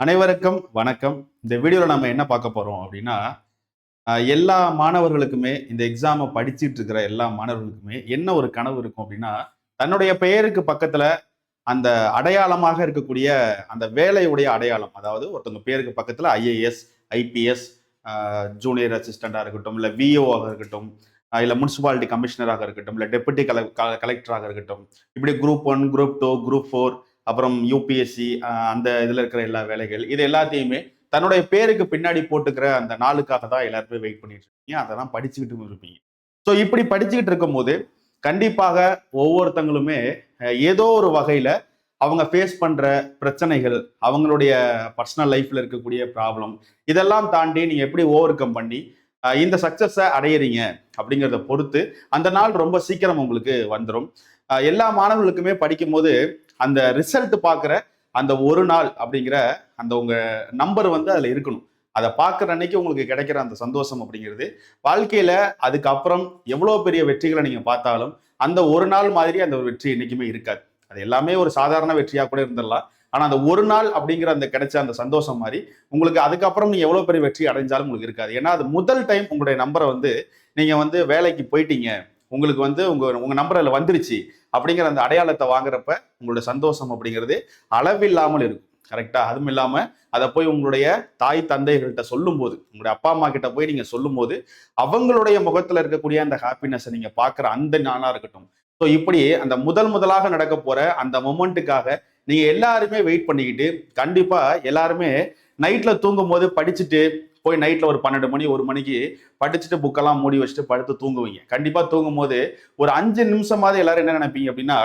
அனைவருக்கும் வணக்கம். இந்த வீடியோவில் நம்ம என்ன பார்க்க போகிறோம் அப்படின்னா எல்லா மாணவர்களுக்குமே இந்த எக்ஸாமை படிச்சிட்டு இருக்கிற எல்லா மாணவர்களுக்குமே என்ன ஒரு கனவு இருக்கும் அப்படின்னா தன்னுடைய பெயருக்கு பக்கத்தில் அந்த அடையாளமாக இருக்கக்கூடிய அந்த வேலையுடைய அடையாளம் அதாவது ஒருத்தவங்க பேருக்கு பக்கத்தில் ஐஏஎஸ் ஐபிஎஸ் ஜூனியர் அசிஸ்டண்ட்டாக இருக்கட்டும் இல்லை விஓவாக இருக்கட்டும் இல்லை முனிசிபாலிட்டி கமிஷனராக இருக்கட்டும் இல்லை டெபுட்டி கலெக்டராக இருக்கட்டும் இப்படி group one group two group four அப்புறம் யூபிஎஸ்சி அந்த இதில் இருக்கிற எல்லா வேலைகள் இது எல்லாத்தையுமே தன்னுடைய பேருக்கு பின்னாடி போட்டுக்கிற அந்த நாளுக்காக தான் எல்லாருமே வெயிட் பண்ணிட்டு இருக்கீங்க. அதெல்லாம் படிச்சுக்கிட்டு இருப்பீங்க. ஸோ இப்படி படிச்சுக்கிட்டு இருக்கும்போது கண்டிப்பாக ஒவ்வொருத்தங்களுமே ஏதோ ஒரு வகையில் அவங்க ஃபேஸ் பண்ணுற பிரச்சனைகள் அவங்களுடைய பர்சனல் லைஃப்பில் இருக்கக்கூடிய ப்ராப்ளம் இதெல்லாம் தாண்டி நீங்கள் எப்படி ஓவர் கம் பண்ணி இந்த சக்ஸஸை அடையிறீங்க அப்படிங்கிறத பொறுத்து அந்த நாள் ரொம்ப சீக்கிரம் உங்களுக்கு வந்துடும் எல்லா மாணவர்களுக்குமே படிக்கும்போது அந்த ரிசல்ட் பார்க்குற அந்த ஒரு நாள் அப்படிங்கிற அந்த உங்கள் நம்பர் வந்து அதில் இருக்கணும். அதை பார்க்குற அன்னைக்கு உங்களுக்கு கிடைக்கிற அந்த சந்தோஷம் அப்படிங்கிறது வாழ்க்கையில் அதுக்கப்புறம் எவ்வளோ பெரிய வெற்றிகளை நீங்கள் பார்த்தாலும் அந்த ஒரு நாள் மாதிரி அந்த ஒரு வெற்றி என்றைக்குமே இருக்காது. அது எல்லாமே ஒரு சாதாரண வெற்றியாக கூட இருந்துடலாம். ஆனால் அந்த ஒரு நாள் அப்படிங்கிற அந்த கிடைச்ச அந்த சந்தோஷம் மாதிரி உங்களுக்கு அதுக்கப்புறம் நீங்கள் எவ்வளோ பெரிய வெற்றி அடைஞ்சாலும் உங்களுக்கு இருக்காது. ஏன்னா அது முதல் டைம் உங்களுடைய நம்பரை வந்து நீங்கள் வந்து வேலைக்கு போயிட்டீங்க. உங்களுக்கு வந்து உங்கள் உங்கள் நம்பர் அதில் வந்துருச்சு. அப்படிங்கிற அந்த அடையாளத்தை வாங்குறப்ப உங்களோட சந்தோஷம் அப்படிங்கிறது அளவில்லாமல் இருக்கும். கரெக்டா அதுவும் இல்லாம அதை போய் உங்களுடைய தாய் தந்தைகள்கிட்ட சொல்லும்போது உங்களுடைய அப்பா அம்மா கிட்ட போய் நீங்க சொல்லும்போது அவங்களுடைய முகத்துல இருக்கக்கூடிய அந்த ஹாப்பினஸை நீங்க பார்க்குற அந்த நாளா இருக்கட்டும். ஸோ இப்படி அந்த முதல் முதலாக நடக்க போற அந்த மொமெண்ட்டுக்காக நீங்க எல்லாருமே வெயிட் பண்ணிக்கிட்டு கண்டிப்பா எல்லாருமே நைட்ல தூங்கும் போது படிச்சுட்டு போய் நைட்டில் ஒரு பன்னெண்டு மணி ஒரு மணிக்கு படிச்சுட்டு புக்கெல்லாம் மூடி வச்சுட்டு படுத்து தூங்குவீங்க. கண்டிப்பாக தூங்கும் போது ஒரு அஞ்சு நிமிஷமாவது எல்லாரும் என்ன நினைப்பீங்க அப்படின்னா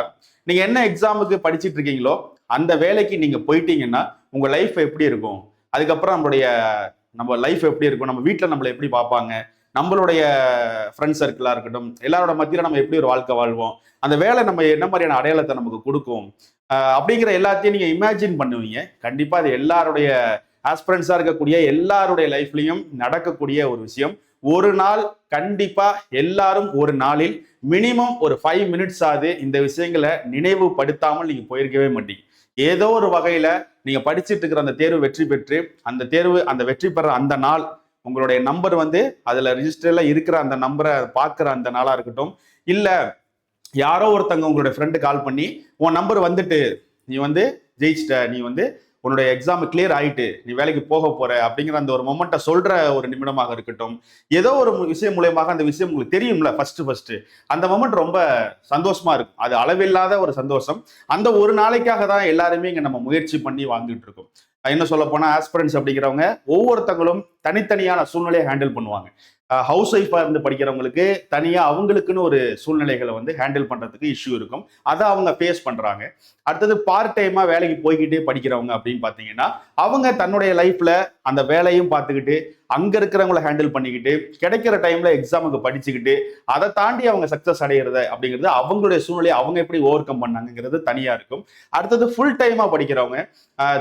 நீங்கள் என்ன எக்ஸாமுக்கு படிச்சுட்டு இருக்கீங்களோ அந்த வேலைக்கு நீங்கள் போயிட்டீங்கன்னா உங்கள் லைஃப் எப்படி இருக்கும்? அதுக்கப்புறம் நம்மளுடைய நம்ம லைஃப் எப்படி இருக்கும்? நம்ம வீட்டில் நம்மளை எப்படி பார்ப்பாங்க? நம்மளுடைய ஃப்ரெண்ட் சர்க்கிளாக இருக்கட்டும் எல்லாரோட மத்தியில் நம்ம எப்படி ஒரு வாழ்க்கை வாழ்வோம்? அந்த வேலை நம்ம என்ன மாதிரியான அடையாளத்தை நமக்கு கொடுக்கும்? அப்படிங்கிற எல்லாத்தையும் நீங்கள் இமேஜின் பண்ணுவீங்க. கண்டிப்பாக அது எல்லாருடைய ஆஸ்பிரண்ட்ஸாக இருக்கக்கூடிய எல்லாருடைய லைஃப்லையும் நடக்கக்கூடிய ஒரு விஷயம். ஒரு நாள் கண்டிப்பாக எல்லாரும் ஒரு நாளில் மினிமம் ஒரு ஃபைவ் மினிட்ஸ் ஆகுது இந்த விஷயங்களை நினைவுபடுத்தாமல் நீங்கள் போயிருக்கவே மாட்டீங்க. ஏதோ ஒரு வகையில் நீங்கள் படிச்சுட்டு இருக்கிற அந்த தேர்வு வெற்றி பெற்று அந்த தேர்வு அந்த வெற்றி பெற அந்த நாள் உங்களுடைய நம்பர் வந்து அதில் ரிஜிஸ்டரில் இருக்கிற அந்த நம்பரை பார்க்குற அந்த நாளாக இருக்கட்டும். இல்லை யாரோ ஒருத்தங்க உங்களுடைய ஃப்ரெண்டு கால் பண்ணி உன் நம்பர் வந்துட்டு நீ வந்து ஜெயிச்சிட்ட நீ வந்து உன்னுடைய எக்ஸாம் கிளியர் ஆயிட்டு நீ வேலைக்கு போக போற அப்படிங்கிற அந்த ஒரு மொமெண்ட்டை சொல்ற ஒரு நிமிடமாக இருக்கட்டும். ஏதோ ஒரு விஷயம் மூலயமாக அந்த விஷயம் உங்களுக்கு தெரியும்ல ஃபர்ஸ்ட் ஃபர்ஸ்ட் அந்த மொமெண்ட் ரொம்ப சந்தோஷமா இருக்கும். அது அளவில்லாத ஒரு சந்தோஷம். அந்த ஒரு நாளைக்காக தான் எல்லாருமே இங்க நம்ம முயற்சி பண்ணி வாழ்ந்துட்டு இருக்கோம். என்ன சொல்ல போனா ஆஸ்பிரன்ஸ் அப்படிங்கிறவங்க ஒவ்வொருத்தங்களும் தனித்தனியான சூழ்நிலையை ஹேண்டில் பண்ணுவாங்க. ஹவுஸ் ஒய்ஃபாக இருந்து படிக்கிறவங்களுக்கு தனியாக அவங்களுக்குன்னு ஒரு சூழ்நிலைகளை வந்து ஹேண்டில் பண்ணுறதுக்கு இஷ்யூ இருக்கும். அதை அவங்க ஃபேஸ் பண்ணுறாங்க அடுத்தது பார்ட் டைமாக வேலைக்கு போய்கிட்டே படிக்கிறவங்க அப்படின்னு பார்த்தீங்கன்னா அவங்க தன்னுடைய லைஃப்பில் அந்த வேலையும் பார்த்துக்கிட்டு அங்கே இருக்கிறவங்கள ஹேண்டில் பண்ணிக்கிட்டு கிடைக்கிற டைமில் எக்ஸாமுக்கு படிச்சுக்கிட்டு அதை தாண்டி அவங்க சக்ஸஸ் அடையிறது அப்படிங்கிறது அவங்களுடைய சூழ்நிலையை அவங்க எப்படி ஓவர் கம் பண்ணாங்கிறது தனியாக இருக்கும். அடுத்தது ஃபுல் டைமா படிக்கிறவங்க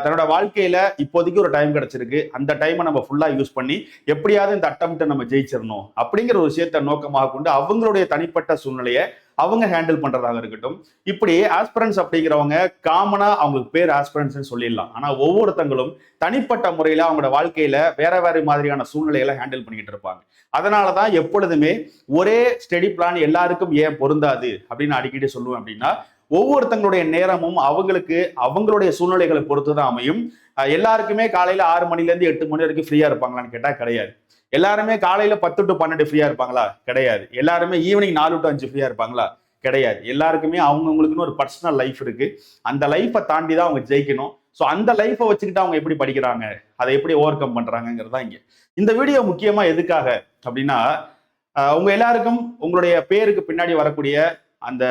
தன்னோட வாழ்க்கையில் இப்போதைக்கு ஒரு டைம் கிடச்சிருக்கு. அந்த டைமை நம்ம ஃபுல்லாக யூஸ் பண்ணி எப்படியாவது இந்த அட்டம்ப்டை நம்ம ஜெயிச்சிடணும் அப்படிங்கிற ஒரு விஷயத்தை நோக்கமாக கொண்டு அவங்களுடைய தனிப்பட்ட சூழ்நிலையை அவங்க ஹேண்டில் பண்றதாக இருக்கட்டும். இப்படி ஆஸ்பிரன்ஸ் அப்படிங்கிறவங்க காமனா அவங்களுக்கு பேர் ஆஸ்பிரன்ஸ் சொல்லிடலாம். ஆனா ஒவ்வொருத்தங்களும் தனிப்பட்ட முறையில அவங்களோட வாழ்க்கையில வேற வேற மாதிரியான சூழ்நிலைகளை ஹேண்டில் பண்ணிக்கிட்டு இருப்பாங்க. அதனாலதான் எப்பொழுதுமே ஒரே ஸ்டடி பிளான் எல்லாருக்கும் ஏன் பொருந்தாது அப்படின்னு அடிக்கடி சொல்லுவேன் அப்படின்னா ஒவ்வொருத்தங்களுடைய நேரமும் அவங்களுக்கு அவங்களுடைய சூழ்நிலைகளை பொறுத்து தான் அமையும் எல்லாருக்குமே காலையில ஆறு மணிலேருந்து எட்டு மணி வரைக்கும் ஃப்ரீயா இருப்பாங்களான்னு கேட்டா கிடையாது. எல்லாருமே காலையில பத்து டு பன்னெண்டு ஃப்ரீயா இருப்பாங்களா? கிடையாது. எல்லாருமே ஈவினிங் நாலு டு அஞ்சு ஃப்ரீயா இருப்பாங்களா? கிடையாது. எல்லாருக்குமே அவங்கவுங்களுக்குன்னு ஒரு பர்சனல் லைஃப் இருக்கு. அந்த லைஃப்பை தாண்டி தான் அவங்க ஜெயிக்கணும். ஸோ அந்த லைஃப்பை வச்சுக்கிட்டு அவங்க எப்படி படிக்கிறாங்க? அதை எப்படி ஓவர் கம் பண்றாங்கிறதா தான் இங்க. இந்த வீடியோ முக்கியமா எதுக்காக அப்படின்னா உங்க எல்லாருக்கும் உங்களுடைய பேருக்கு பின்னாடி வரக்கூடிய அந்த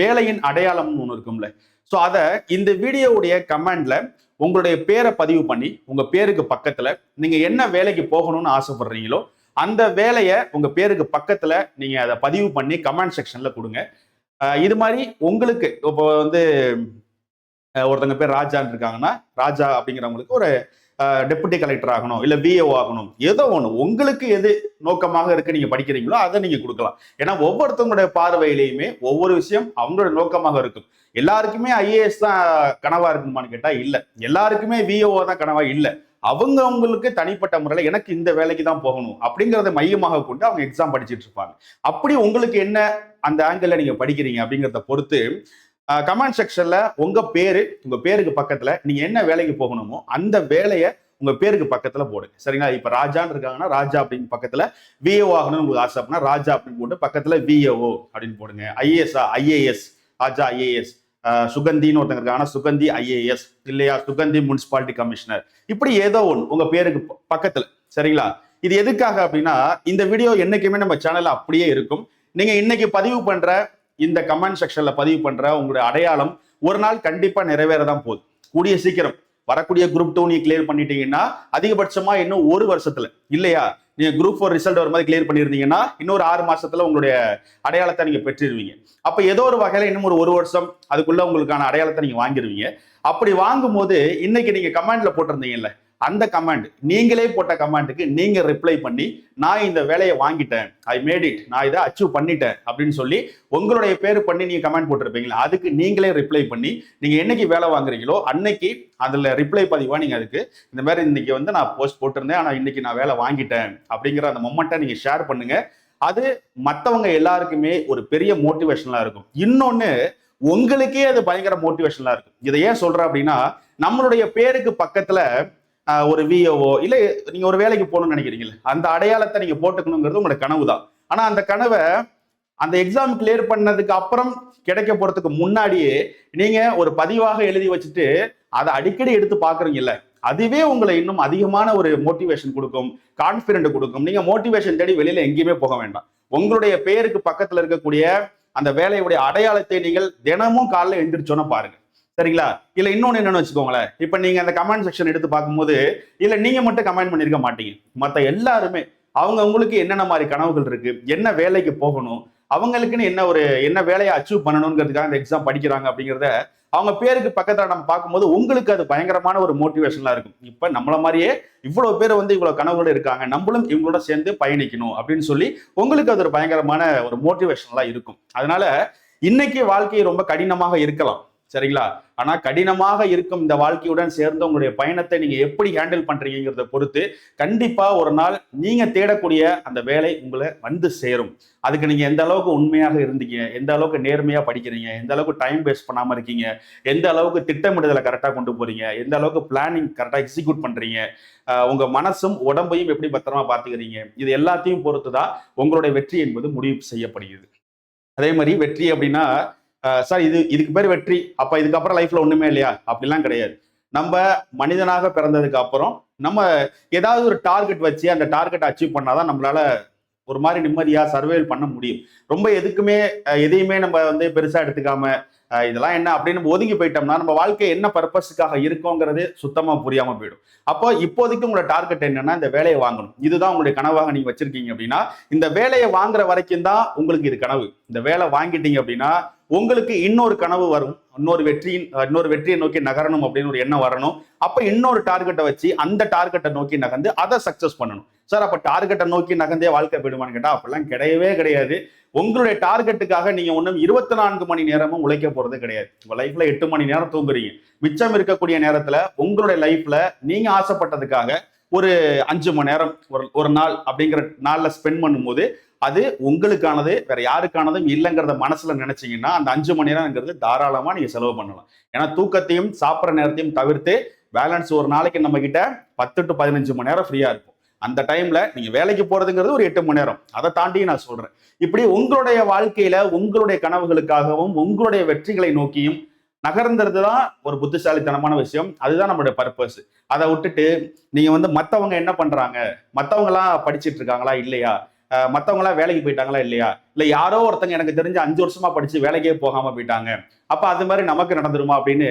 வேலையின் அடையாளம்னு ஒன்று இருக்கும்ல. ஸோ அதை இந்த வீடியோவுடைய கமெண்ட்ல உங்களுடைய பேரை பதிவு பண்ணி உங்க பேருக்கு பக்கத்துல நீங்க என்ன வேலைக்கு போகணும்னு ஆசைப்படுறீங்களோ அந்த வேலையை உங்க பேருக்கு பக்கத்துல நீங்க அதை பதிவு பண்ணி கமெண்ட் செக்ஷன்ல கொடுங்க. இது மாதிரி உங்களுக்கு இப்போ வந்து ஒருத்தங்க பேர் ராஜான்னு இருக்காங்கன்னா ராஜா அப்படிங்கிறவங்களுக்கு ஒரு டெபுட்டி கலெக்டர் ஆகணும் இல்ல விஏஓ ஆகணும் ஏதோ ஒன்று உங்களுக்கு எது நோக்கமாக இருக்கு நீங்க படிக்கிறீங்களோ அதை நீங்க கொடுக்கலாம். ஏன்னா ஒவ்வொருத்தவங்களுடைய பார்வையிலையுமே ஒவ்வொரு விஷயம் அவங்களோட நோக்கமாக இருக்கும். எல்லாருக்குமே ஐஏஎஸ் தான் கனவா இருக்குமான்னு கேட்டா இல்ல. எல்லாருக்குமே விஏஓ தான் கனவா இல்ல. அவங்க அவங்களுக்கு தனிப்பட்ட முறையில் எனக்கு இந்த வேலைக்கு தான் போகணும் அப்படிங்கறத மையமாக கொண்டு அவங்க எக்ஸாம் படிச்சுட்டு இருப்பாங்க. அப்படி உங்களுக்கு என்ன அந்த ஆங்கிள் நீங்க படிக்கிறீங்க அப்படிங்கிறத பொறுத்து கமெண்ட் செக்ஷன்ல உங்க பேரு உங்க பேருக்கு பக்கத்துல நீங்க என்ன வேலைக்கு போகணுமோ அந்த வேலையை உங்க பேருக்கு பக்கத்துல போடுங்க. சரிங்களா? இப்ப ராஜான்னு இருக்காங்கன்னா ராஜா அப்படின்னு பக்கத்துல விஏஓ ஆகணும்னு உங்களுக்கு ஆசை அப்படின்னா ராஜா அப்படின்னு போட்டு பக்கத்துல விஏஓ அப்படின்னு போடுங்க. ஐஏஎஸ்ஆ ஐஏஎஸ் ராஜா ஐஏஎஸ் சுகந்தின்னு ஒருத்தங்க இருக்காங்கன்னா சுகந்தி ஐஏஎஸ் இல்லையா? சுகந்தி முனிசிபாலிட்டி கமிஷனர் இப்படி ஏதோ ஒன்று உங்க பேருக்கு பக்கத்துல. சரிங்களா? இது எதுக்காக அப்படின்னா இந்த வீடியோ என்னைக்குமே நம்ம சேனல்ல அப்படியே இருக்கும். நீங்க இன்னைக்கு பதிவு பண்ற இந்த கமெண்ட் செக்ஷன்ல பதிவு பண்ற உங்களுடைய அடையாளம் ஒரு நாள் கண்டிப்பா நிறைவேறதான் போகுது. கூடிய சீக்கிரம். வரக்கூடிய குரூப் டூ நீ கிளியர் பண்ணிட்டீங்கன்னா அதிகபட்சமா இன்னும் ஒரு வருஷத்துல இல்லையா? நீங்க குரூப் ஃபோர் ரிசல்ட் வரும்போது கிளியர் பண்ணியிருந்தீங்கன்னா இன்னொரு ஆறு மாசத்துல உங்களுடைய அடையாளத்தை நீங்க பெற்றிருவீங்க. அப்ப ஏதோ ஒரு வகையில இன்னும் ஒரு ஒரு வருஷம் அதுக்குள்ள உங்களுக்கான அடையாளத்தை நீங்க வாங்கிடுவீங்க அப்படி வாங்கும்போது இன்னைக்கு நீங்க கமெண்ட்ல போட்டிருந்தீங்கல்ல அந்த கமெண்ட் நீங்களே போட்ட கமெண்ட்டுக்கு நீங்க ரிப்ளை பண்ணி நான் இந்த வேலையை வாங்கிட்டேன். ஐ மேட் இட் நான் இதை அச்சீவ் பண்ணிட்டேன். அப்படின்னு சொல்லி உங்களுடைய பேர் பண்ணி நீங்க கமெண்ட் போட்டிருப்பீங்களா அதுக்கு நீங்களே ரிப்ளை பண்ணி நீங்க என்னைக்கு வேலை வாங்குறீங்களோ அன்னைக்கு அதுல ரிப்ளை பதிவா நீங்க அதுக்கு இந்த மாதிரி இன்னைக்கு வந்து நான் போஸ்ட் போட்டிருந்தேன் ஆனா இன்னைக்கு நான் வேலை வாங்கிட்டேன் அப்படிங்கிற அந்த மொமெண்ட்டை நீங்க ஷேர் பண்ணுங்க. அது மற்றவங்க எல்லாருக்குமே ஒரு பெரிய மோட்டிவேஷனலா இருக்கும். இன்னொன்னு உங்களுக்கே அது பயங்கர மோட்டிவேஷனலா இருக்கும். இதை ஏன் சொல்றேன் அப்படின்னா நம்மளுடைய பேருக்கு பக்கத்துல ஒரு விஓஓ இல்ல நீங்க ஒரு வேலைக்கு போகணும்னு நினைக்கிறீங்களே அந்த அடையாளத்தை நீங்க போட்டுக்கணுங்கிறது உங்களோட கனவு தான். ஆனா அந்த கனவை அந்த எக்ஸாம் கிளியர் பண்ணதுக்கு அப்புறம் கிடைக்க போறதுக்கு முன்னாடியே நீங்க ஒரு பதிவாக எழுதி வச்சுட்டு அதை அடிக்கடி எடுத்து பாக்குறீங்கல்ல அதுவே உங்களை இன்னும் அதிகமான ஒரு மோட்டிவேஷன் கொடுக்கும் கான்பிடென்ட் கொடுக்கும். நீங்க மோட்டிவேஷன் தேடி வெளியில எங்கேயுமே போக வேண்டாம். உங்களுடைய பேருக்கு பக்கத்துல இருக்கக்கூடிய அந்த வேலையுடைய அடையாளத்தை நீங்கள் தினமும் காலைல எழுந்திரிச்சோன்னு பாருங்க. சரிங்களா? இல்ல இன்னொன்னு என்னன்னு வச்சுக்கோங்களேன். இப்ப நீங்க அந்த கமெண்ட் செக்ஷன் எடுத்து பார்க்கும்போது இல்ல நீங்க மட்டும் கமெண்ட் பண்ணிருக்க மாட்டீங்க. மத்த எல்லாருமே அவங்க உங்களுக்கு என்னென்ன மாதிரி கனவுகள் இருக்கு என்ன வேலைக்கு போகணும் அவங்களுக்குன்னு என்ன ஒரு என்ன வேலையை அச்சீவ் பண்ணணுங்கிறதுக்காக இந்த எக்ஸாம் படிக்கிறாங்க அப்படிங்கிறத அவங்க பேருக்கு பக்கத்துல நம்ம பார்க்கும்போது உங்களுக்கு அது பயங்கரமான ஒரு மோட்டிவேஷனாக இருக்கும். இப்ப நம்மள மாதிரியே இவ்வளவு பேர் வந்து இவ்வளவு கனவுகள் இருக்காங்க நம்மளும் இவங்களோட சேர்ந்து பயணிக்கணும் அப்படின்னு சொல்லி உங்களுக்கு அது ஒரு பயங்கரமான ஒரு மோட்டிவேஷனலா இருக்கும். அதனால இன்னைக்கு வாழ்க்கை ரொம்ப கடினமாக இருக்கலாம். சரிங்களா? ஆனா கடினமாக இருக்கும் இந்த வாழ்க்கையுடன் சேர்ந்து உங்களுடைய பயணத்தை நீங்க எப்படி ஹேண்டில் பண்றீங்கிறத பொறுத்து கண்டிப்பா ஒரு நாள் நீங்க தேடக்கூடிய அந்த வேலை உங்களை வந்து சேரும். அதுக்கு நீங்க எந்த அளவுக்கு உண்மையாக இருந்தீங்க? எந்த அளவுக்கு நேர்மையா படிக்கிறீங்க? எந்த அளவுக்கு டைம் வேஸ்ட் பண்ணாம இருக்கீங்க? எந்த அளவுக்கு திட்டமிடுதலை கரெக்டா கொண்டு போறீங்க? எந்த அளவுக்கு பிளானிங் கரெக்டா எக்ஸிக்யூட் பண்றீங்க? உங்க மனசும் உடம்பையும் எப்படி பத்திரமா பாத்துக்கிறீங்க இது எல்லாத்தையும் பொறுத்து தான் உங்களுடைய வெற்றி என்பது முடிவு செய்யப்படுகிறது. அதே மாதிரி வெற்றி அப்படின்னா சார் இது இதுக்கு பேர் வெற்றி. அப்ப இதுக்கப்புறம் லைஃப்ல ஒண்ணுமே இல்லையா? அப்படிலாம் கிடையாது. நம்ம மனிதனாக பிறந்ததுக்கு அப்புறம் நம்ம ஏதாவது ஒரு டார்கெட் வச்சு அந்த டார்கெட் அச்சீவ் பண்ணாதான் நம்மளால ஒரு மாதிரி நிம்மதியாக சர்வைவல் பண்ண முடியும். ரொம்ப எதுக்குமே எதையுமே நம்ம வந்து பெருசாக எடுத்துக்காம இதெல்லாம் என்ன அப்படின்னு ஒதுங்கி போயிட்டோம்னா நம்ம வாழ்க்கை என்ன பர்பஸுக்காக இருக்கோங்கிறது சுத்தமாக புரியாம போயிடும். அப்போ இப்போதைக்கு உங்களோட டார்கெட் என்னன்னா இந்த வேலையை வாங்கணும். இதுதான் உங்களுடைய கனவாக நீங்க வச்சிருக்கீங்க அப்படின்னா இந்த வேலையை வாங்குற வரைக்கும் தான் உங்களுக்கு இது கனவு. இந்த வேலை வாங்கிட்டீங்க அப்படின்னா உங்களுக்கு இன்னொரு கனவு வரும். இன்னொரு வெற்றியின் இன்னொரு வெற்றியை நோக்கி நகரணும் அப்படின்னு ஒரு எண்ணம் வரணும். அப்ப இன்னொரு டார்கெட்டை வச்சு அந்த டார்கெட்டை நோக்கி நகர்ந்து அதை சக்சஸ் பண்ணணும். சார் அப்ப டார்கெட்டை நோக்கி நகர்ந்தே வாழ்க்கை போயிடுமான்னு கேட்டா அப்படிலாம் கிடையவே கிடையாது. உங்களுடைய டார்கெட்டுக்காக நீங்க ஒன்றும் இருபத்தி நான்கு மணி நேரமும் உழைக்க போறது கிடையாது. உங்க லைஃப்ல எட்டு மணி நேரம் தூங்குறீங்க. மிச்சம் இருக்கக்கூடிய நேரத்துல உங்களுடைய லைஃப்ல நீங்க ஆசைப்பட்டதுக்காக ஒரு அஞ்சு மணி நேரம் ஒரு ஒரு நாள் அப்படிங்கிற நாள்ல ஸ்பெண்ட் பண்ணும்போது அது உங்களுக்கானது வேற யாருக்கானதும் இல்லைங்கிறத மனசுல நினைச்சீங்கன்னா அந்த அஞ்சு மணி நேரம்ங்கிறது தாராளமா நீங்க செலவு பண்ணலாம். ஏன்னா தூக்கத்தையும் சாப்பிட்ற நேரத்தையும் தவிர்த்து பேலன்ஸ் ஒரு நாளைக்கு நம்ம கிட்ட பத்து டு பதினஞ்சு மணி நேரம் ஃப்ரீயா இருக்கும். அந்த டைம்ல நீங்க வேலைக்கு போறதுங்கிறது ஒரு எட்டு மணி நேரம். அதை தாண்டி நான் சொல்றேன். இப்படி உங்களுடைய வாழ்க்கையில உங்களுடைய கனவுகளுக்காகவும் உங்களுடைய வெற்றிகளை நோக்கியும் நகர்ந்துறது தான் ஒரு புத்திசாலித்தனமான விஷயம். அதுதான் நம்மளுடைய பர்பஸ் அதை விட்டுட்டு நீங்க வந்து மற்றவங்க என்ன பண்றாங்க? மற்றவங்களாம் படிச்சுட்டு இருக்காங்களா இல்லையா மற்றவங்களாம் வேலைக்கு போயிட்டாங்களா இல்லையா? இல்லை யாரோ ஒருத்தங்க எனக்கு தெரிஞ்சு அஞ்சு வருஷமா படிச்சு வேலைக்கே போகாம போயிட்டாங்க. அப்போ அது மாதிரி நமக்கு நடந்துருமா அப்படின்னு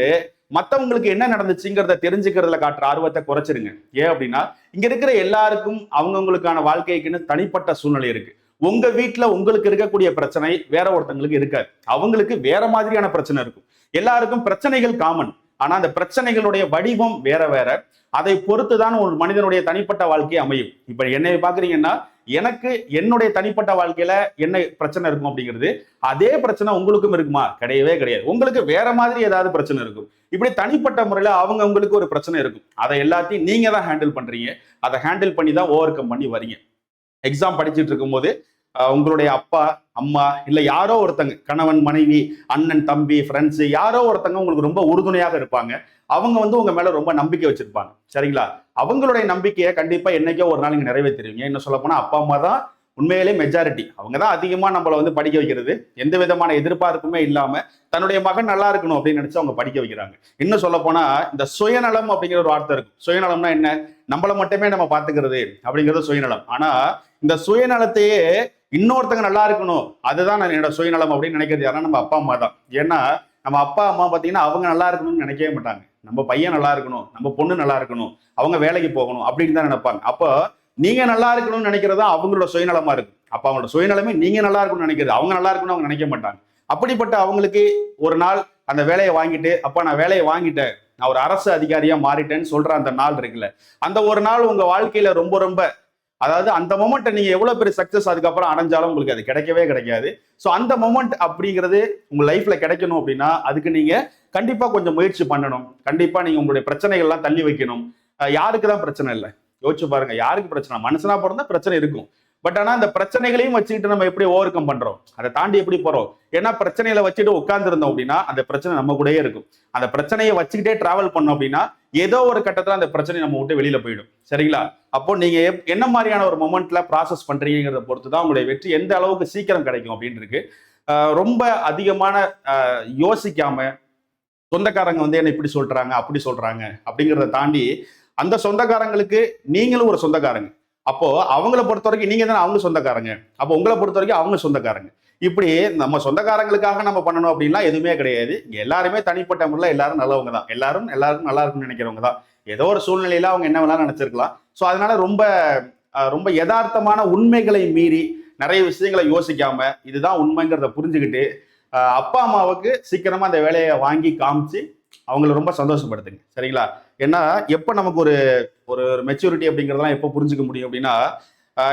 மற்றவங்களுக்கு என்ன நடந்துச்சுங்கிறத தெரிஞ்சுக்கிறதுல காட்டுற ஆர்வத்தை குறைச்சிருங்க. ஏன் அப்படின்னா இங்க இருக்கிற எல்லாருக்கும் அவங்கவுங்களுக்கான வாழ்க்கைக்குன்னு தனிப்பட்ட சூழ்நிலை இருக்கு. உங்க வீட்டுல உங்களுக்கு இருக்கக்கூடிய பிரச்சனை வேற ஒருத்தங்களுக்கு இருக்காது. அவங்களுக்கு வேற மாதிரியான பிரச்சனை இருக்கும். எல்லாருக்கும் பிரச்சனைகள் காமன் ஆனா அந்த பிரச்சனைகளுடைய வடிவம் வேற வேற. அதை பொறுத்து தான் ஒரு மனிதனுடைய தனிப்பட்ட வாழ்க்கை அமையும். இப்ப என்னை பாக்குறீங்கன்னா எனக்கு என்னுடைய தனிப்பட்ட வாழ்க்கையில என்ன பிரச்சனை இருக்கும் அப்படிங்கிறது அதே பிரச்சனை உங்களுக்கும் இருக்குமா? கிடையவே கிடையாது. உங்களுக்கு வேற மாதிரி ஏதாவது பிரச்சனை இருக்கும். இப்படி தனிப்பட்ட முறையில அவங்க உங்களுக்கு ஒரு பிரச்சனை இருக்கும். அதை எல்லாத்தையும் நீங்க தான் ஹேண்டில் பண்றீங்க. அதை ஹேண்டில் பண்ணி தான் ஓவர் கம் பண்ணி வரீங்க. எக்ஸாம் படிச்சுட்டு இருக்கும்போது உங்களுடைய அப்பா அம்மா இல்ல யாரோ ஒருத்தங்க கணவன் மனைவி அண்ணன் தம்பி ஃப்ரெண்ட்ஸ் யாரோ ஒருத்தங்க உங்களுக்கு ரொம்ப உறுதுணையாக இருப்பாங்க. அவங்க வந்து உங்க மேல ரொம்ப நம்பிக்கை வச்சிருப்பாங்க. சரிங்களா? அவங்களுடைய நம்பிக்கையை கண்டிப்பா என்னைக்கோ ஒரு நாள் நீங்க நிறைவேற்றிருவீங்க. என்ன சொல்ல போனா அப்பா அம்மா தான் உண்மையிலே மெஜாரிட்டி அவங்க தான் அதிகமா நம்மளை வந்து படிக்க வைக்கிறது. எந்த விதமான எதிர்பார்ப்புமே இல்லாம தன்னுடைய மகன் நல்லா இருக்கணும் அப்படின்னு நினைச்சு அவங்க படிக்க வைக்கிறாங்க. இன்னும் சொல்ல போனா இந்த சுயநலம் அப்படிங்கிற ஒரு வார்த்தை இருக்கும். சுயநலம்னா என்ன? நம்மளை மட்டுமே நம்ம பாத்துக்கிறது அப்படிங்கிறது சுயநலம். ஆனா இந்த சுயநலத்தையே இன்னொருத்தங்க நல்லா இருக்கணும். அதுதான் நான் என்னோட சுயநலம் அப்படின்னு நினைக்கிறது யாருன்னா நம்ம அப்பா அம்மா தான். ஏன்னா நம்ம அப்பா அம்மா பார்த்தீங்கன்னா அவங்க நல்லா இருக்கணும்னு நினைக்கவே மாட்டாங்க. நம்ம பையன் நல்லா இருக்கணும் நம்ம பொண்ணு நல்லா இருக்கணும் அவங்க வேலைக்கு போகணும் அப்படின்னு தான் நினைப்பாங்க. அப்போ நீங்க நல்லா இருக்கணும்னு நினைக்கிறதா அவங்களோட சுயநலமா இருக்கும். அப்ப அவங்களோட சுயநலமே நீங்க நல்லா இருக்கணும்னு நினைக்கிறது அவங்க நல்லா இருக்கணும்னு அவங்க நினைக்க மாட்டாங்க. அப்படிப்பட்ட அவங்களுக்கு ஒரு நாள் அந்த வேலையை வாங்கிட்டு அப்பா நான் வேலையை வாங்கிட்டேன். நான் ஒரு அரசு அதிகாரியா மாறிட்டேன்னு சொல்ற அந்த நாள் இருக்குல்ல. அந்த ஒரு நாள் உங்க வாழ்க்கையில ரொம்ப ரொம்ப அதாவது அந்த மொமெண்ட்டை நீங்கள் எவ்வளோ பெரிய சக்சஸ் அதுக்கப்புறம் அடைஞ்சாலும் உங்களுக்கு அது கிடைக்கவே கிடைக்காது. ஸோ அந்த மொமெண்ட் அப்படிங்கிறது உங்கள் லைஃப்பில் கிடைக்கணும் அப்படின்னா அதுக்கு நீங்கள் கண்டிப்பாக கொஞ்சம் முயற்சி பண்ணணும். கண்டிப்பாக நீங்கள் உங்களுடைய பிரச்சனைகள்லாம் தள்ளி வைக்கணும். யாருக்கு தான் பிரச்சனை இல்லை? யோசிச்சு பாருங்க. யாருக்கு பிரச்சனை? மனுஷனா பிறந்தா பிரச்சனை இருக்கும். பட் ஆனா அந்த பிரச்சனைகளையும் வச்சுக்கிட்டு நம்ம எப்படி ஓவர் கம் பண்றோம்? அதை தாண்டி எப்படி போறோம்? ஏன்னா பிரச்சனைகளை வச்சுட்டு உட்கார்ந்துருந்தோம் அப்படின்னா அந்த பிரச்சனை நம்ம கூடயே இருக்கும். அந்த பிரச்சனையை வச்சுக்கிட்டே டிராவல் பண்ணோம் அப்படின்னா ஏதோ ஒரு கட்டத்துல அந்த பிரச்சனை நம்ம விட்டு வெளியில போயிடும். சரிங்களா? அப்போ நீங்க என்ன மாதிரியான ஒரு மொமெண்ட்ல ப்ராசஸ் பண்றீங்கிறத பொறுத்து தான் உங்களுடைய வெற்றி எந்த அளவுக்கு சீக்கிரம் கிடைக்கும் அப்படின்னு இருக்கு ரொம்ப அதிகமான யோசிக்காம சொந்தக்காரங்க வந்து என்ன இப்படி சொல்றாங்க அப்படி சொல்றாங்க அப்படிங்கிறத தாண்டி அந்த சொந்தக்காரங்களுக்கு நீங்களும் ஒரு சொந்தக்காரங்க. அப்போ அவங்கள பொறுத்த வரைக்கும் நீங்க தானே அவங்க சொந்தக்காரங்க. அப்போ உங்களை பொறுத்த வரைக்கும் அவங்க சொந்தக்காரங்க. இப்படி நம்ம சொந்தக்காரங்களுக்காக நம்ம பண்ணணும் அப்படின்லாம் எதுவுமே கிடையாது. எல்லாருமே தனிப்பட்ட முறையில் எல்லாரும் நல்லவங்க தான். எல்லாரும் எல்லாருக்கும் நல்லா இருக்கும்னு நினைக்கிறவங்க தான். ஏதோ ஒரு சூழ்நிலையில அவங்க என்ன வேணாலும் நினைச்சிருக்கலாம். ஸோ அதனால ரொம்ப ரொம்ப யதார்த்தமான உண்மைகளை மீறி நிறைய விஷயங்களை யோசிக்காம இதுதான் உண்மைங்கிறத புரிஞ்சுக்கிட்டு அப்பா அம்மாவுக்கு சீக்கிரமா அந்த வேலையை வாங்கி காமிச்சு அவங்கள ரொம்ப சந்தோஷப்படுத்துங்க. சரிங்களா? ஏன்னா எப்போ நமக்கு ஒரு ஒரு மெச்சூரிட்டி அப்படிங்கிறதெல்லாம் எப்போ புரிஞ்சுக்க முடியும் அப்படின்னா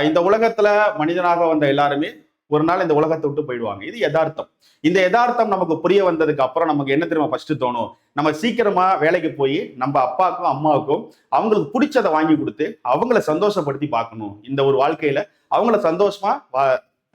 இந்த உலகத்துல மனிதனாக வந்த எல்லாருமே ஒரு நாள் இந்த உலகத்தை விட்டு போயிடுவாங்க. இது யதார்த்தம். இந்த யதார்த்தம் நமக்கு புரிய வந்ததுக்கு அப்புறம் நமக்கு என்ன தெரியுமா ஃபர்ஸ்ட் தோணும்? நம்ம சீக்கிரமா வேலைக்கு போய் நம்ம அப்பாவுக்கும் அம்மாவுக்கும் அவங்களுக்கு பிடிச்சதை வாங்கி கொடுத்து அவங்கள சந்தோஷப்படுத்தி பார்க்கணும். இந்த ஒரு வாழ்க்கையில அவங்கள சந்தோஷமா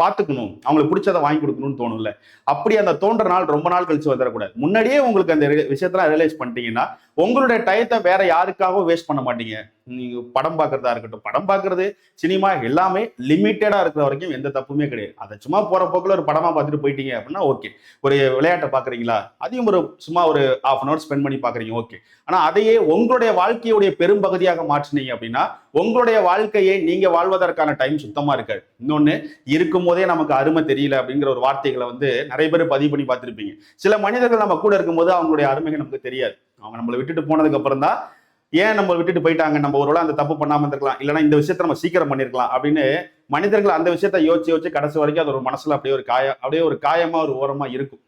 பார்த்துக்கணும். அவங்களுக்கு பிடிச்சதை வாங்கி கொடுக்கணும்னு தோணும்ல. அப்படி அந்த தோன்ற நாள் ரொம்ப நாள் கழிச்சு வந்துடக்கூடாது. முன்னாடியே உங்களுக்கு அந்த விஷயத்தெல்லாம் ரியலைஸ் பண்ணிட்டீங்கன்னா உங்களுடைய டயத்தை வேற யாருக்காகவும் வேஸ்ட் பண்ண மாட்டீங்க. நீங்கள் படம் பார்க்குறதா இருக்கட்டும் படம் பார்க்கறது சினிமா எல்லாமே லிமிட்டடாக இருக்கிற வரைக்கும் எந்த தப்புமே கிடையாது. அதை சும்மா போகிற போக்கில் ஒரு படமாக பார்த்துட்டு போயிட்டீங்க அப்படின்னா ஓகே ஒரு விளையாட்டை பார்க்குறீங்களா? அதையும் ஒரு சும்மா ஒரு ஹாஃப் அன் அவர் ஸ்பெண்ட் பண்ணி பார்க்குறீங்க ஓகே ஆனால் அதையே உங்களுடைய வாழ்க்கையுடைய பெரும்பகுதியாக மாற்றினீங்க அப்படின்னா உங்களுடைய வாழ்க்கையை நீங்கள் வாழ்வதற்கான டைம் சுத்தமாக இருக்காது. இன்னொன்று இருக்கும் போதே நமக்கு அருமை தெரியல அப்படிங்கிற ஒரு வார்த்தைகளை வந்து நிறைய பேர் பதிவு பண்ணி பார்த்துருப்பீங்க. சில மனிதர்கள் நம்ம கூட இருக்கும்போது அவங்களுடைய அருமைகள் நமக்கு தெரியாது. அவங்க நம்மளை விட்டுட்டு போனதுக்கு அப்புறம் தான் ஏன் நம்ம விட்டுட்டு போயிட்டாங்க? நம்ம ஒருவேளை அந்த தப்பு பண்ணாம இருந்திருக்கலாம். இல்லைன்னா இந்த விஷயத்த நம்ம சீக்கிரம் பண்ணிருக்கலாம் அப்படின்னு மனிதர்கள் அந்த விஷயத்த யோசிச்சு யோசிச்சு கடைசி வரைக்கும் அது ஒரு மனசுல அப்படியே ஒரு காய அப்படியே ஒரு காயமா ஒரு ஓரமா இருக்கும்.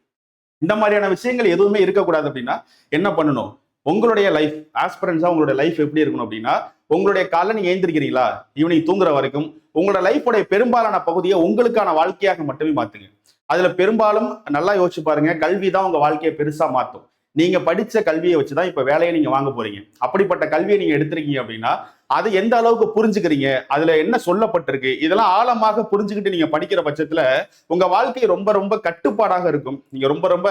இந்த மாதிரியான விஷயங்கள் எதுவுமே இருக்கக்கூடாது அப்படின்னா என்ன பண்ணணும்? உங்களுடைய லைஃப் ஆஸ்பிரன்ஸா உங்களுடைய லைஃப் எப்படி இருக்கணும் அப்படின்னா உங்களுடைய காலை நீங்க ஏந்திருக்கிறீங்களா? ஈவினிங் தூங்குற வரைக்கும் உங்களோட லைஃபோடைய பெரும்பாலான பகுதியை உங்களுக்கான வாழ்க்கையாக மட்டுமே மாத்துங்க. அதுல பெரும்பாலும் நல்லா யோசிச்சு பாருங்க கல்வி தான் உங்க வாழ்க்கையை பெருசா மாத்தும். நீங்க படிச்ச கல்வியை வச்சுதான் இப்ப வேலையை நீங்க வாங்க போறீங்க. அப்படிப்பட்ட கல்வியை நீங்க எடுத்திருக்கீங்க அப்படின்னா அது எந்த அளவுக்கு புரிஞ்சுக்கிறீங்க? அதுல என்ன சொல்லப்பட்டிருக்கு? இதெல்லாம் ஆழமாக புரிஞ்சுக்கிட்டு நீங்க படிக்கிற பட்சத்துல உங்க வாழ்க்கை ரொம்ப ரொம்ப கட்டுப்பாடாக இருக்கும். நீங்க ரொம்ப ரொம்ப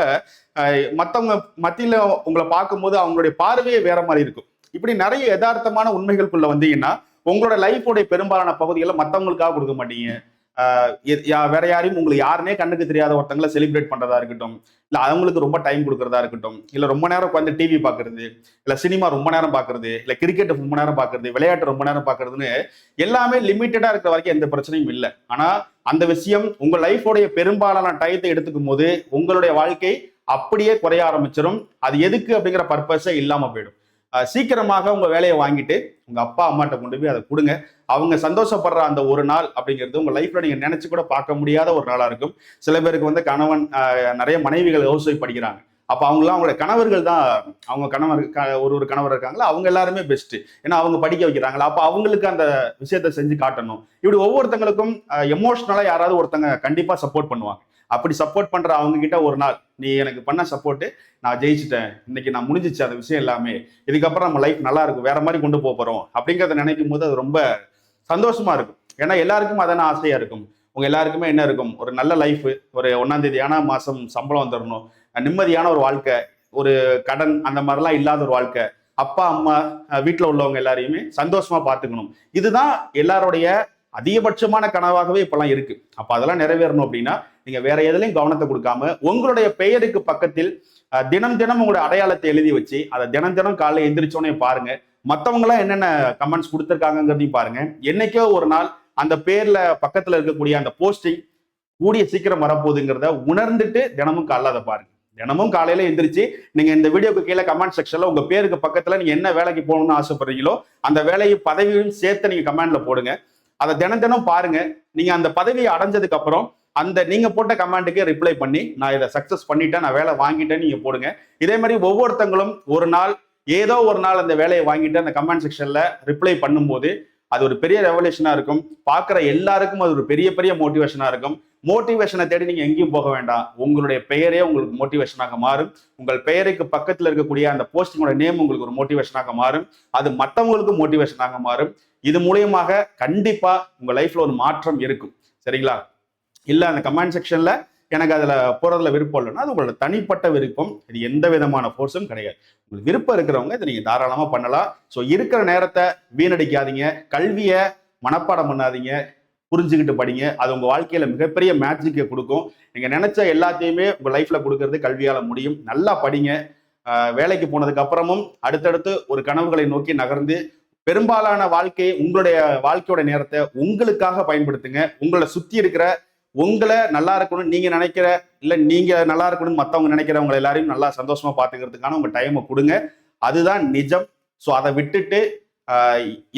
மத்தவங்க மத்தியில உங்களை பார்க்கும்போது அவங்களுடைய பார்வையே வேற மாதிரி இருக்கும். இப்படி நிறைய யதார்த்தமான உண்மைகளுக்குள்ள வந்தீங்கன்னா உங்களோட லைஃபோடைய பெரும்பாலான பகுதிகளை மத்தவங்களுக்காக கொடுக்க மாட்டீங்க. வேற யாரையும் உங்களுக்கு யாருனே கண்ணுக்கு தெரியாத ஒருத்தங்களை செலிப்ரேட் பண்றதா இருக்கட்டும் இல்ல அவங்களுக்கு ரொம்ப டைம் கொடுக்கறதா இருக்கட்டும் இல்ல ரொம்ப நேரம் உட்காந்து டிவி பாக்குறது இல்ல சினிமா ரொம்ப நேரம் பாக்குறது இல்ல கிரிக்கெட் ரொம்ப நேரம் பாக்குறது விளையாட்டு ரொம்ப நேரம் பாக்குறதுன்னு எல்லாமே லிமிட்டடா இருக்கிற வரைக்கும் எந்த பிரச்சனையும் இல்லை. ஆனா அந்த விஷயம் உங்க லைஃபோடைய பெரும்பாலான டயத்தை எடுத்துக்கும் போது உங்களுடைய வாழ்க்கை அப்படியே குறைய ஆரம்பிச்சிடும் அது எதுக்கு அப்படிங்கிற பர்பஸே இல்லாம போயிடும். சீக்கிரமாக உங்க வேலையை வாங்கிட்டு உங்க அப்பா அம்மாட்ட கொண்டு போய் அதை கொடுங்க. அவங்க சந்தோஷப்படுற அந்த ஒரு நாள் அப்படிங்கிறது உங்க லைஃப்ல நீங்க நினைச்சு கூட பார்க்க முடியாத ஒரு நாளா இருக்கும். சில பேருக்கு வந்து கணவன் நிறைய மனைவிகள் ஹவுஸ் ஒய்ஃப் படிக்கிறாங்க. அப்போ அவங்களாம் அவங்களோட கணவர்கள் தான் அவங்க கணவர் க- ஒரு ஒரு கணவர் இருக்காங்களா? அவங்க எல்லாருமே பெஸ்ட்டு ஏன்னா அவங்க படிக்க வைக்கிறாங்களா? அப்போ அவங்களுக்கு அந்த விஷயத்த செஞ்சு காட்டணும். இப்படி ஒவ்வொருத்தங்களுக்கும் எமோஷ்னலாக யாராவது ஒருத்தங்க கண்டிப்பாக சப்போர்ட் பண்ணுவாங்க. அப்படி சப்போர்ட் பண்ணுற அவங்க கிட்ட ஒரு நாள் நீ எனக்கு பண்ண சப்போர்ட்டு நான் ஜெயிச்சிட்டேன். இன்னைக்கு நான் முடிஞ்சிச்சு அந்த விஷயம் எல்லாமே. இதுக்கப்புறம் நம்ம லைஃப் நல்லா இருக்கும். வேற மாதிரி கொண்டு போக போகிறோம் அப்படிங்கிறத நினைக்கும் போது அது ரொம்ப சந்தோஷமா இருக்கும். ஏன்னா எல்லாருக்கும் அதான ஆசையாக இருக்கும். உங்க எல்லாருக்குமே என்ன இருக்கும்? ஒரு நல்ல லைஃப் ஒரு ஒன்னாம் தேதியான மாசம் சம்பளம் வந்துடணும் நிம்மதியான ஒரு வாழ்க்கை ஒரு கடன் அந்த மாதிரிலாம் இல்லாத ஒரு வாழ்க்கை. அப்பா அம்மா வீட்டில் உள்ளவங்க எல்லாரையுமே சந்தோஷமா பார்த்துக்கணும். இதுதான் எல்லாருடைய அதிகபட்சமான கனவாகவே இப்பெல்லாம் இருக்கு. அப்ப அதெல்லாம் நிறைவேறணும் அப்படின்னா நீங்க வேற எதுலையும் கவனத்தை கொடுக்காம உங்களுடைய பெயருக்கு பக்கத்தில் தினம் தினம் உங்களுடைய அடையாளத்தை எழுதி வச்சு அதை தினம் தினம் காலைல எந்திரிச்சோடனே பாருங்க. மற்றவங்களாம் என்னென்ன கமெண்ட்ஸ் கொடுத்துருக்காங்கிறதையும் பாருங்க. என்னைக்கோ ஒரு நாள் அந்த பேர்ல பக்கத்துல இருக்கக்கூடிய அந்த போஸ்டிங் கூடிய சீக்கிரம் வரப்போகுதுங்கிறத உணர்ந்துட்டு தினமும் காலைல அதை பாருங்க. தினமும் காலையில எந்திரிச்சு நீங்க இந்த வீடியோக்கு கீழே கமெண்ட் செக்ஷன்ல உங்க பேருக்கு பக்கத்துல நீங்க என்ன வேலைக்கு போகணும்னு ஆசைப்படுறீங்களோ அந்த வேலையை பதவியும் சேர்த்து நீங்க கமெண்ட்ல போடுங்க. அதை தினம் தினம் பாருங்க. நீங்க அந்த பதவியை அடைஞ்சதுக்கு அப்புறம் அந்த நீங்க போட்ட கமெண்ட்டுக்கு ரிப்ளை பண்ணி நான் இதை சக்சஸ் பண்ணிட்டேன் நான் வேலை வாங்கிட்டேன்னு நீங்க போடுங்க. இதே மாதிரி ஒவ்வொருத்தங்களும் ஒரு நாள் ஏதோ ஒரு நாள் அந்த வேலையை வாங்கிட்டு அந்த கமெண்ட் செக்ஷன்ல ரிப்ளை பண்ணும்போது அது ஒரு பெரிய ரெவல்யூஷனா இருக்கும். பார்க்குற எல்லாருக்கும் அது ஒரு பெரிய பெரிய மோட்டிவேஷனா இருக்கும். மோட்டிவேஷனை தேடி நீங்க எங்கேயும் போக வேண்டாம். உங்களுடைய பெயரே உங்களுக்கு மோட்டிவேஷனாக மாறும். உங்கள் பெயருக்கு பக்கத்தில் இருக்கக்கூடிய அந்த போஸ்டிங்கோட நேம் உங்களுக்கு ஒரு மோட்டிவேஷனாக மாறும். அது மற்றவங்களுக்கு மோட்டிவேஷனாக மாறும். இது மூலியமாக கண்டிப்பா உங்க லைஃப்ல ஒரு மாற்றம் இருக்கும். சரிங்களா? இல்ல அந்த கமெண்ட் செக்ஷன்ல எனக்கு அதுல போறதுல விருப்பம் இல்லைன்னா அது உங்களோட தனிப்பட்ட விருப்பம். இது எந்த விதமான ஃபோர்ஸும் கிடையாது. உங்களுக்கு விருப்பம் இருக்கிறவங்க இதை நீங்க தாராளமா பண்ணலாம். ஸோ இருக்கிற நேரத்தை வீணடிக்காதீங்க. கல்வியை மனப்பாடம் பண்ணாதீங்க. புரிஞ்சுக்கிட்டு படிங்க. அது உங்க வாழ்க்கையில மிகப்பெரிய மேஜிக்கை கொடுக்கும். நீங்க நினைச்ச எல்லாத்தையுமே உங்க லைஃப்ல கொடுக்கறது கல்வியால முடியும். நல்லா படிங்க. வேலைக்கு போனதுக்கு அப்புறமும் அடுத்தடுத்து ஒரு கனவுகளை நோக்கி நகர்ந்து பெரும்பாலான வாழ்க்கையை உங்களுடைய வாழ்க்கையோட நேரத்தை உங்களுக்காக பயன்படுத்துங்க. உங்களை சுத்தி இருக்கிற உங்களை நல்லா இருக்கணும் நீங்க நினைக்கிற இல்ல நீங்க நல்லா இருக்கணும்னு மத்தவங்க நினைக்கிறவங்க எல்லாரையும் நல்லா சந்தோஷமா பாத்துக்கிறதுக்கான உங்க டைமை கொடுங்க. அதுதான் நிஜம். ஸோ அதை விட்டுட்டு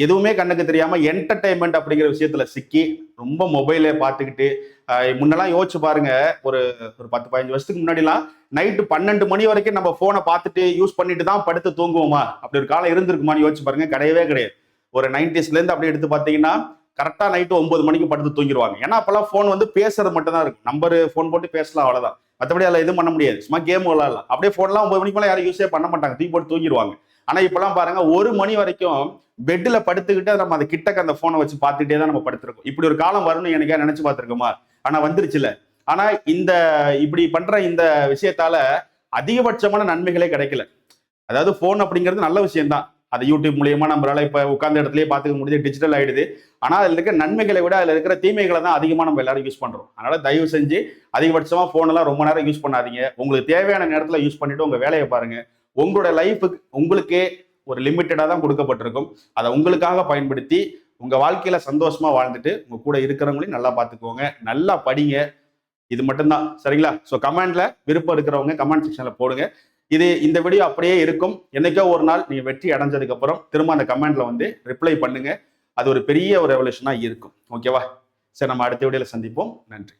எதுவுமே கண்ணுக்கு தெரியாம என்டர்டைன்மெண்ட் அப்படிங்கிற விஷயத்துல சிக்கி ரொம்ப மொபைலே பார்த்துக்கிட்டு முன்னெல்லாம் யோசிச்சு பாருங்க ஒரு ஒரு பத்து பதினஞ்சு வருஷத்துக்கு முன்னாடிலாம் நைட்டு பன்னெண்டு மணி வரைக்கும் நம்ம போனை பார்த்துட்டு யூஸ் பண்ணிட்டு தான் படுத்து தூங்குவோமா? அப்படி ஒரு காலம் இருந்திருக்குமான்னு யோசிச்சு பாருங்க கிடையவே கிடையாது. ஒரு நைன்டிஸ்ல இருந்து அப்படி எடுத்து பார்த்தீங்கன்னா கரெக்டா நைட்டு ஒன்பது மணிக்கு படுத்து தூங்கிடுவாங்க ஏன்னா அப்பெல்லாம் ஃபோன் வந்து பேசுறது மட்டும் தான் இருக்கும். நம்பர் ஃபோன் போட்டு பேசலாம் அவ்வளவுதான். மற்றபடி அதில் எதுவும் பண்ண முடியாது. சும்மா கேம் விளாடலாம் அப்படியே ஃபோன்லாம் ஒன்பது மணிக்கு மேலே யாரும் யூஸே பண்ண மாட்டாங்க. தூக்கி போட்டு தூங்கிடுவாங்க ஆனா இப்பெல்லாம் பாருங்க ஒரு மணி வரைக்கும் பெட்ல படுத்துக்கிட்டு நம்ம அந்த கிட்டக்க அந்த போனை வச்சு பார்த்துட்டே தான் நம்ம படுத்திருக்கோம். இப்படி ஒரு காலம் வரும்னு எனக்கே நினைச்சு பார்த்துருக்கோமா? ஆனா வந்துருச்சுல ஆனா இந்த இப்படி பண்ற இந்த விஷயத்தால அதிகபட்சமான நன்மைகளே கிடைக்கல. அதாவது போன் அப்படிங்கிறது நல்ல விஷயம்தான். அது யூடியூப் மூலியமா நம்மளால இப்ப உட்கார்ந்த இடத்துலயே பார்த்துக்க முடியுது டிஜிட்டல் ஆயிடுது. ஆனா அதுல இருக்கிற நன்மைகளை விட அதுல இருக்கிற தீமைகளை தான் அதிகமா நம்ம எல்லாரும் யூஸ் பண்றோம். அதனால தயவு செஞ்சு அதிகபட்சமா போன் எல்லாம் ரொம்ப நேரம் யூஸ் பண்ணாதீங்க. உங்களுக்கு தேவையான நேரத்துல யூஸ் பண்ணிட்டு உங்க வேலையை பாருங்க. உங்களோட லைஃபுக்கு உங்களுக்கே ஒரு லிமிட்டடாக தான் கொடுக்கப்பட்டிருக்கும். அதை உங்களுக்காக பயன்படுத்தி உங்கள் வாழ்க்கையில் சந்தோஷமாக வாழ்ந்துட்டு உங்கள் கூட இருக்கிறவங்களையும் நல்லா பார்த்துக்கோங்க. நல்லா படிங்க. இது மட்டும்தான். சரிங்களா? ஸோ கமெண்ட்ல விருப்பம் இருக்கிறவங்க கமெண்ட் செக்ஷனில் போடுங்க. இது இந்த வீடியோ அப்படியே இருக்கும். என்னைக்கோ ஒரு நாள் நீங்கள் வெற்றி அடைஞ்சதுக்கப்புறம் திரும்ப அந்த கமெண்ட்ல வந்து ரிப்ளை பண்ணுங்க. அது ஒரு பெரிய ஒரு ரெவல்யூஷனாக இருக்கும். ஓகேவா சரி நம்ம அடுத்த வீடியோவில் சந்திப்போம். நன்றி.